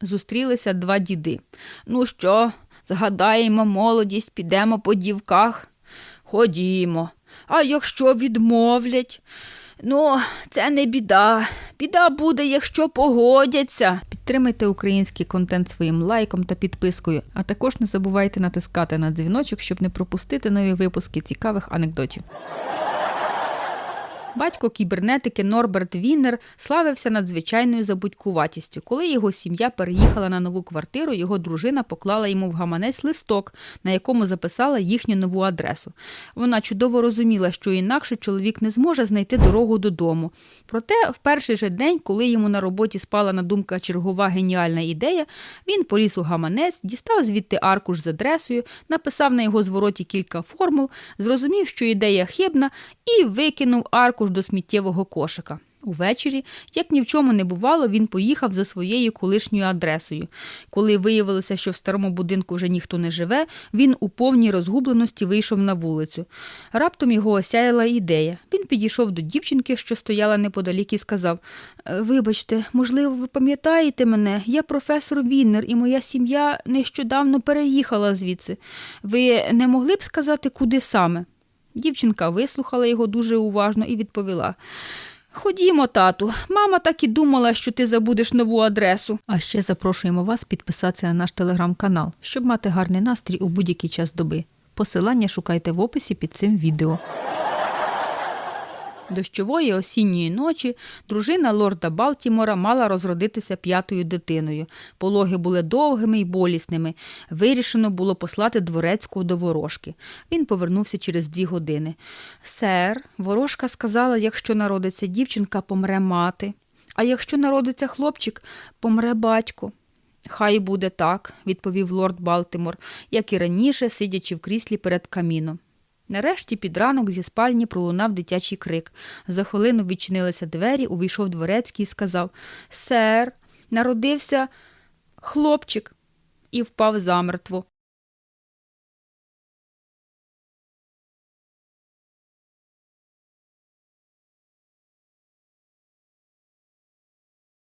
зустрілися два діди. Ну що, згадаємо молодість, підемо по дівках? Ходімо. А якщо відмовлять? Ну, це не біда. Біда буде, якщо погодяться. Підтримайте український контент своїм лайком та підпискою, а також не забувайте натискати на дзвіночок, щоб не пропустити нові випуски цікавих анекдотів. Батько кібернетики Норберт Віннер славився надзвичайною забудькуватістю. Коли його сім'я переїхала на нову квартиру, його дружина поклала йому в гаманець листок, на якому записала їхню нову адресу. Вона чудово розуміла, що інакше чоловік не зможе знайти дорогу додому. Проте, в перший же день, коли йому на роботі спала на думка чергова геніальна ідея, він поліз у гаманець, дістав звідти аркуш з адресою, написав на його звороті кілька формул, зрозумів, що ідея хибна, і викинув аркуш до сміттєвого кошика. Увечері, як ні в чому не бувало, він поїхав за своєю колишньою адресою. Коли виявилося, що в старому будинку вже ніхто не живе, він у повній розгубленості вийшов на вулицю. Раптом його осяяла ідея. Він підійшов до дівчинки, що стояла неподалік, і сказав: «Е, Вибачте, можливо, ви пам'ятаєте мене? Я професор Віннер, і моя сім'я нещодавно переїхала звідси. Ви не могли б сказати, куди саме? Дівчинка вислухала його дуже уважно і відповіла. Ходімо, тату. Мама так і думала, що ти забудеш нову адресу. А ще запрошуємо вас підписатися на наш телеграм-канал, щоб мати гарний настрій у будь-який час доби. Посилання шукайте в описі під цим відео. Дощової осінньої ночі дружина лорда Балтімора мала розродитися п'ятою дитиною. Пологи були довгими й болісними. Вирішено було послати дворецького до ворожки. Він повернувся через дві години. Сер, ворожка сказала, якщо народиться дівчинка, помре мати. А якщо народиться хлопчик, помре батько. Хай буде так, відповів лорд Балтимор, як і раніше, сидячи в кріслі перед каміном. Нарешті під ранок зі спальні пролунав дитячий крик. За хвилину відчинилися двері, увійшов дворецький і сказав Сер, народився хлопчик і впав замертво.